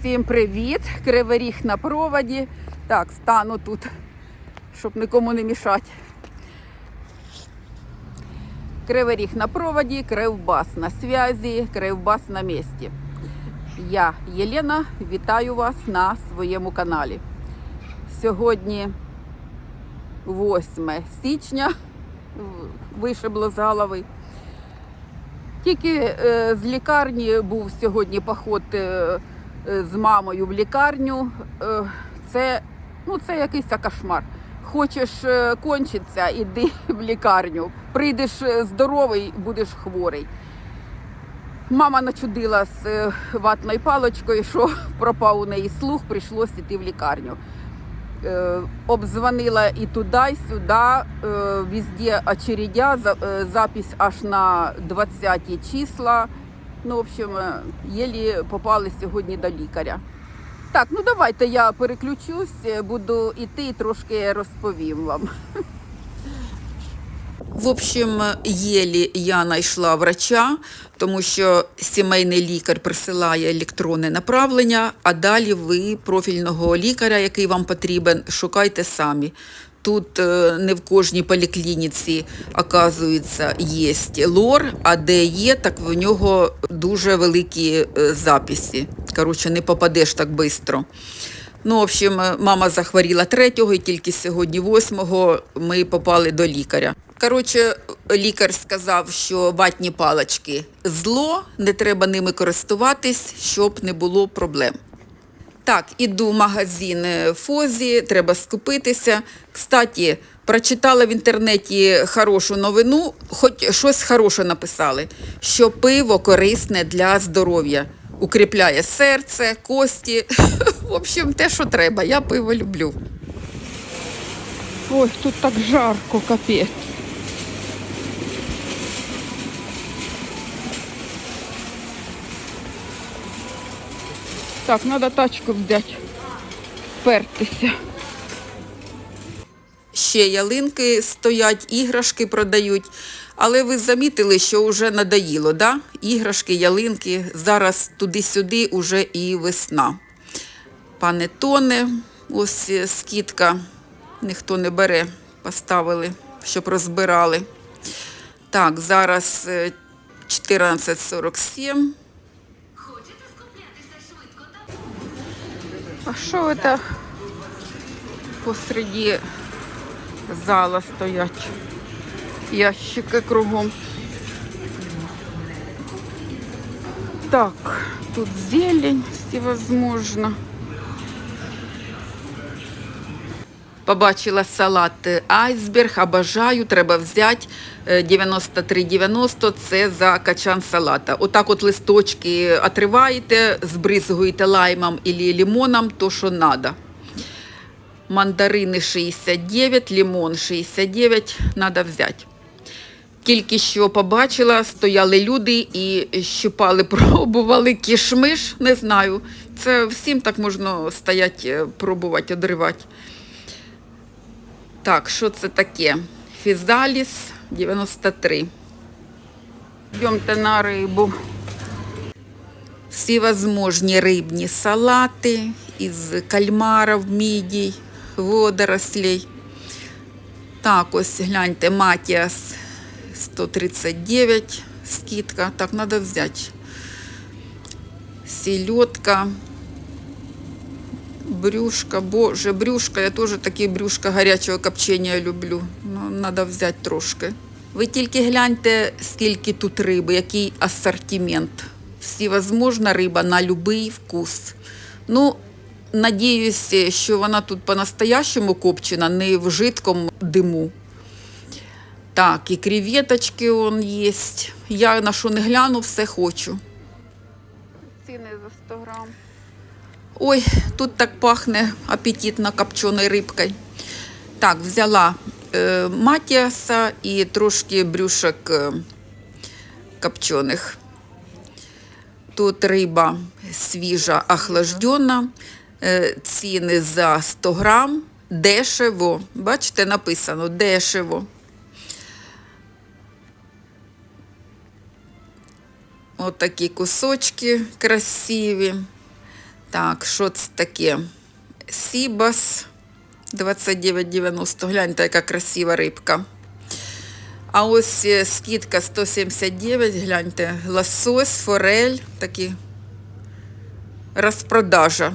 Всім привіт! Кривий ріг на проводі. Так, стану тут, щоб нікому не мішати. Кривий ріг на проводі, Кривбас на зв'язі, Кривбас на місці. Я Єлена, вітаю вас на своєму каналі. Сьогодні 8 січня, вишибло з голови. Тільки е, з лікарні був сьогодні поход е, з мамою в лікарню. Е, це, ну, це якийсь кошмар. Хочеш е, кончитися, іди в лікарню. Прийдеш е, здоровий, будеш хворий. Мама начудила з е, ватною паличкою, що пропав у неї слух, прийшлося йти в лікарню. Е, обзвонила і туди, і сюди, е, везде очередя, е, запись аж на 20 числа. Ну, в общем, е, єлі попали сьогодні до лікаря. Так, ну давайте я переключусь, е, буду йти і трошки розповім вам. В общем, єлі я знайшла врача, тому що сімейний лікар присилає електронне направлення, а далі ви профільного лікаря, який вам потрібен, шукайте самі. Тут е, не в кожній поліклініці, оказується, є лор, а де є, так в нього дуже великі е, записи. Коротше, не попадеш так швидко. Ну, в общем, мама захворіла третього, і тільки сьогодні, восьмого, ми попали до лікаря. Коротше, лікар сказав, що ватні палички зло, не треба ними користуватись, щоб не було проблем. Так, іду в магазин е, Фозі, треба скупитися. Кстати, прочитала в інтернеті хорошу новину, хоч щось хороше написали, що пиво корисне для здоров'я. Укріпляє серце, кості. В общем, те, що треба. Я пиво люблю. Ой, тут так жарко, капець. Так, треба тачку взяти, впертися. Ще ялинки стоять, іграшки продають. Але ви замітили, що вже надоїло, да? Іграшки, ялинки. Зараз туди-сюди уже і весна. Пане Тоне, ось е, скидка, ніхто не бере, поставили, щоб розбирали. Так, зараз е, 14.47. А що це посереді зала стоять? Ящики кругом. Так, тут зелень всевозможно. Побачила салат айсберг, обожаю, треба взяти 93,90 це за качан салата. Отак от листочки отриваєте, збризгуєте лаймом або лимоном, то що треба. Мандарини 69, лимон 69, треба взяти. Тільки що побачила, стояли люди і щупали, пробували кішмиш, не знаю. Це всім так можна стояти, е, пробувати, одривати. Так, що це таке? Фізаліс 93. Йдемте на рибу. Всі возможні рибні салати із кальмарів, мідій, водорослей. Так, ось гляньте, Матіас 139, скидка. Так, треба взяти. Селедка. Брюшка, боже, брюшка, я теж такі брюшка гарячого копчення люблю. Ну, треба взяти трошки. Ви тільки гляньте, скільки тут риби, який асортимент. Всі Всевозможна риба на будь-який вкус. Ну, надіюсь, що вона тут по-настоящему копчена, не в жидкому диму. Так, і креветочки он є. Я на що не гляну, все хочу. Ціни за 100 грам. Ой, тут так пахне апетитно копченою рибкою. Так, взяла е, матіаса і трошки брюшок е, копчених. Тут риба свіжа, охлаждена. Е, ціни за 100 грам. Дешево. Бачите, написано дешево. Отакі кусочки красиві. Так, що це таке? Сібас 29,90. Гляньте, яка красива рибка. А ось е, скидка 179, гляньте, лосось, форель, такі розпродажа.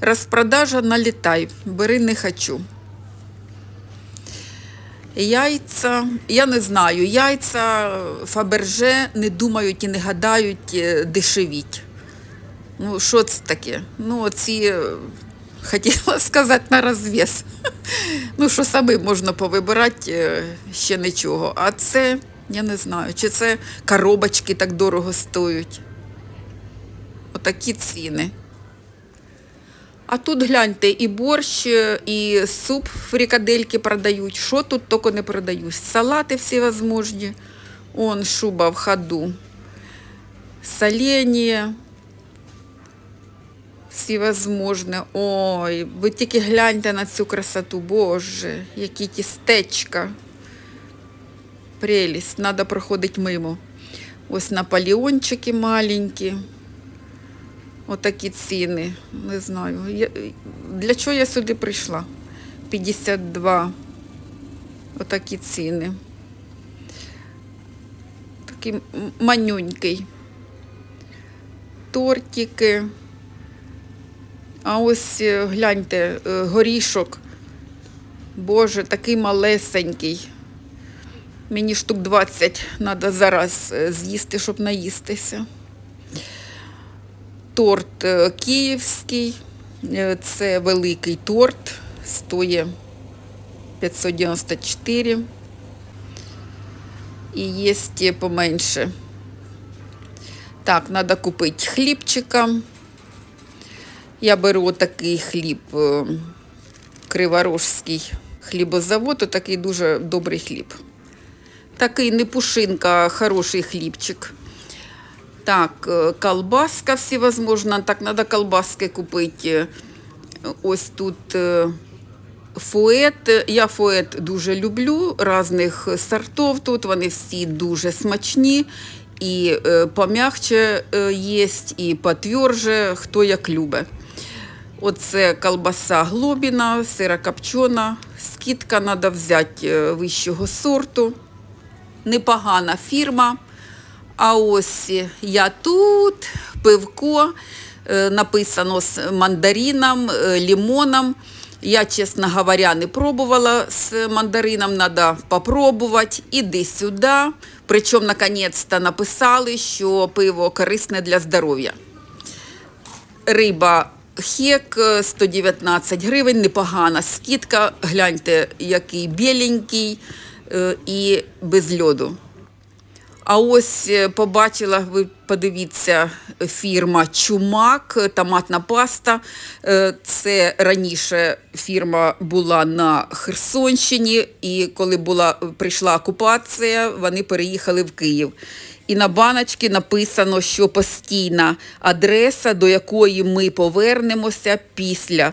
Розпродажа налітай, бери не хочу. Яйця, я не знаю, яйця Фаберже не думають і не гадають е, дешевіть. Ну, що це таке? Ну, оці, е, хотіла сказати, на розв'яз. Ну, що саме можна повибирати, е, ще нічого. А це, я не знаю, чи це коробочки так дорого стоять. Отакі ціни. А тут гляньте, і борщ, е, і суп фрикадельки продають. Що тут тільки не продають? Салати всі всевозможні. Он шуба в ходу. Соленья. Всевозможне. Ой, ви тільки гляньте на цю красоту. Боже, які тістечка. Прелість. Надо проходити мимо. Ось наполеончики маленькі. Отакі ціни. Не знаю. Я, для чого я сюди прийшла? 52. Отакі ціни. Такий манюнький. Тортики. А ось е, гляньте, е, горішок. Боже, такий малесенький. Мені штук 20 треба зараз е, з'їсти, щоб наїстися. Торт київський. Це великий торт. Стоїть 594. І є поменше. Так, треба купити хлібчика. Я беру такий хліб е, криворожський хлібозавод, такий дуже добрий хліб. Такий не пушинка, хороший хлібчик. Так, е, колбаска всевозможна. Так, треба колбаски купити. Ось тут е, фует. Я фует дуже люблю, різних сортів тут. Вони всі дуже смачні. І е, пом'якче е, є, і потверже, хто як любить. Оце колбаса глобіна, сирокопчена. Скидка треба взяти е, вищого сорту. Непогана фірма. А ось я тут, пивко, е, написано з мандарином, е, лимоном. Я, чесно говоря, не пробувала з мандарином, треба попробувати. Іди сюди. Причому, наконець-то написали, що пиво корисне для здоров'я. Риба хек е, 119 гривень, непогана скидка. Гляньте, який біленький е, і без льоду. А ось е, побачила, ви подивіться, фірма Чумак, томатна паста. Е, Це раніше фірма була на Херсонщині, і коли була, прийшла окупація, вони переїхали в Київ. І на баночці написано, що постійна адреса, до якої ми повернемося після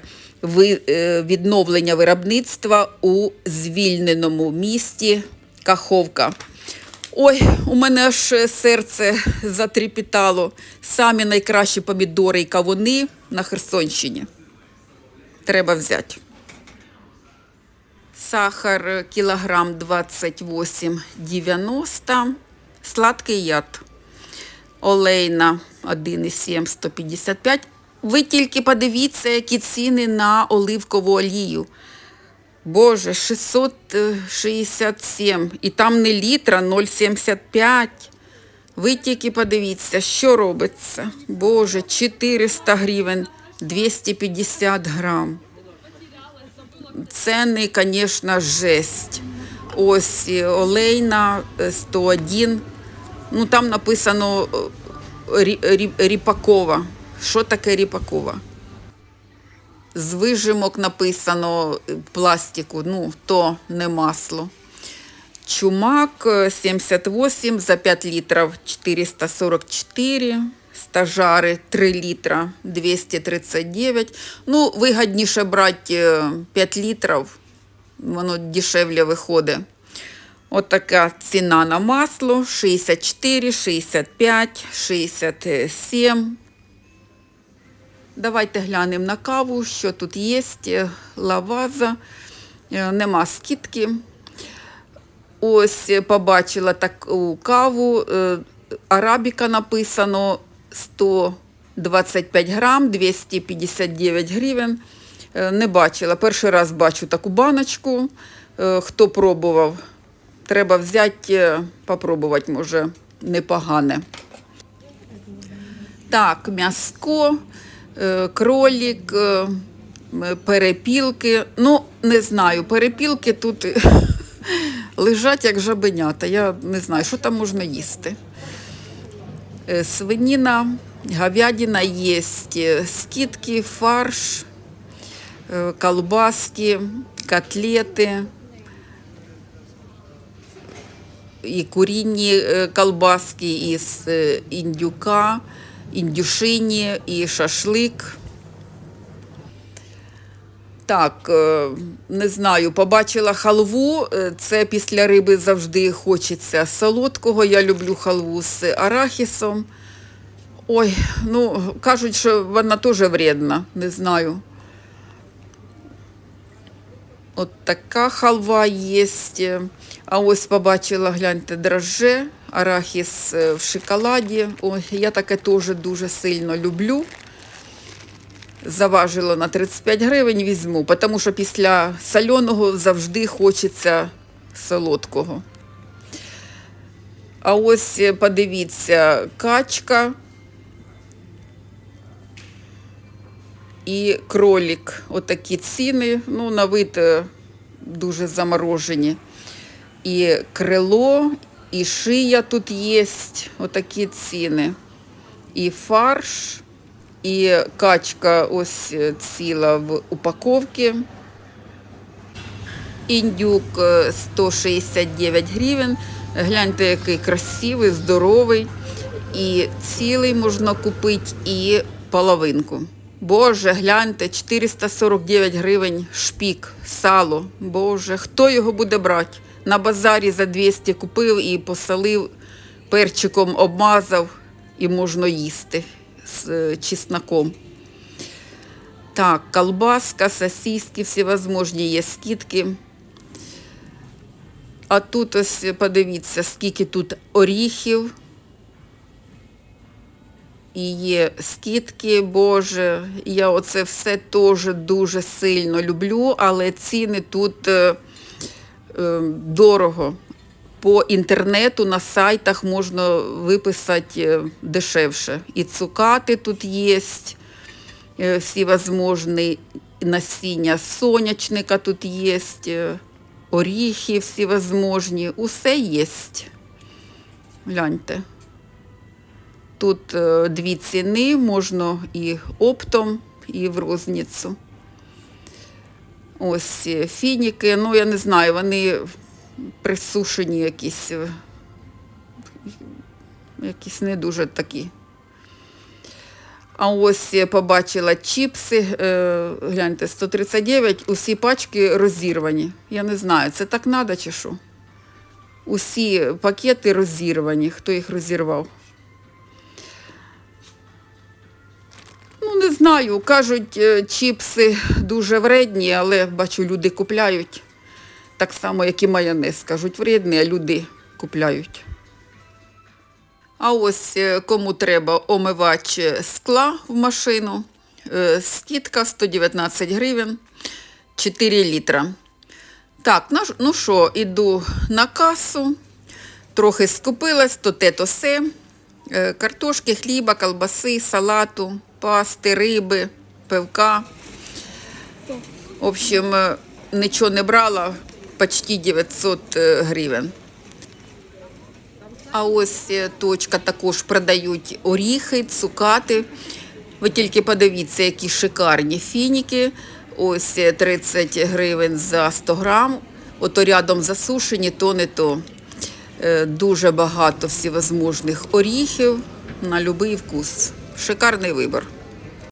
е, відновлення виробництва у звільненому місті Каховка. Ой, у мене аж серце затріпітало. Самі найкращі помідори і кавуни на Херсонщині. Треба взяти. Сахар кілограм 28,90. Сладкий яд. Олейна 1,7 155. Ви тільки подивіться, які ціни на оливкову олію. Боже, 667. І там не літра, 0,75. Ви тільки подивіться, що робиться. Боже, 400 гривень, 250 грам. Ціни, звісно, жесть. Ось е, олейна е, 101. Ну там написано е, рі- рі- ріпакова. Що таке ріпакова? З вижимок написано е, пластику, ну, то не масло. Чумак е, 78 за 5 літрів 444. Стажари 3 літра 239. Ну, вигідніше брати е, 5 літрів, воно дешевле виходить. Отака ціна на масло 64, 65, 67. Давайте глянемо на каву, що тут є. Е, Лаваза, Е, нема скидки. Ось е, побачила таку каву. Арабіка написано 125 грам, 259 гривень. Не бачила. Перший раз бачу таку баночку. Хто пробував, треба взяти, попробувати, може, непогане. Так, м'яско, е, кролік, е, перепілки. Ну, не знаю, перепілки тут лежать як жабенята. Я не знаю, що там можна їсти. Е, Свиніна, говядина є, е, скидки, фарш, е, колбаски, котлети. і курінні е, колбаски із е, індюка, індюшині і шашлик. Так, е, не знаю, побачила халву. е, Це після риби завжди хочеться солодкого. Я люблю халву з арахісом. Ой, ну кажуть, що вона теж вредна, не знаю. От така халва є. А ось побачила, гляньте, дрожже, арахіс е, в шоколаді. Ой, я таке теж дуже сильно люблю. Заважило на 35 гривень візьму, тому що після соленого завжди хочеться солодкого. А ось е, подивіться, качка і кролік. Отакі ціни. Ну, на вид е, дуже заморожені. І крило, і шия тут є. Отакі ціни. І фарш, і качка ось е, ціла в упаковці. Індюк е, 169 гривень. Гляньте, який красивий, здоровий. І цілий можна купити, і половинку. Боже, гляньте, 449 гривень шпік, сало. Боже, хто його буде брати? На базарі за 200 купив і посолив, перчиком обмазав і можна їсти з е, чесноком. Так, колбаска, сосиски, всевозможні є скидки. А тут ось подивіться, скільки тут оріхів. І є скидки, Боже. Я оце все теж дуже сильно люблю, але ціни тут е, дорого. По інтернету на сайтах можна виписати е, дешевше. І цукати тут є, е, всі возможні насіння сонячника тут є, е, оріхи всі возможні, усе є. Гляньте. Тут е, дві ціни, можна і оптом, і в розницю. Ось е, фініки, ну я не знаю, вони присушені якісь, е, якісь не дуже такі. А ось побачила чіпси, е, гляньте, 139, усі пачки розірвані. Я не знаю, це так треба чи що? Усі пакети розірвані, хто їх розірвав. Знаю. Кажуть, е, чіпси дуже вредні, але бачу, люди купляють. Так само, як і майонез. Кажуть, вредний, а люди купляють. А ось е, кому треба омивач е, скла в машину. Скидка 119 гривень, 4 літра. Так, ну ну що, іду на касу. Трохи скупилась, то те, то се. Картошки, хліба, колбаси, салату, пасти, риби, пивка. В общем, е, нічого не брала, почти 900 е, гривень. А ось е, точка також продають оріхи, цукати. Ви тільки подивіться, які шикарні фініки. Ось е, 30 гривень за 100 грам. Ото рядом засушені, то не то. Дуже багато всевозможних оріхів на будь-який вкус. Шикарний вибір.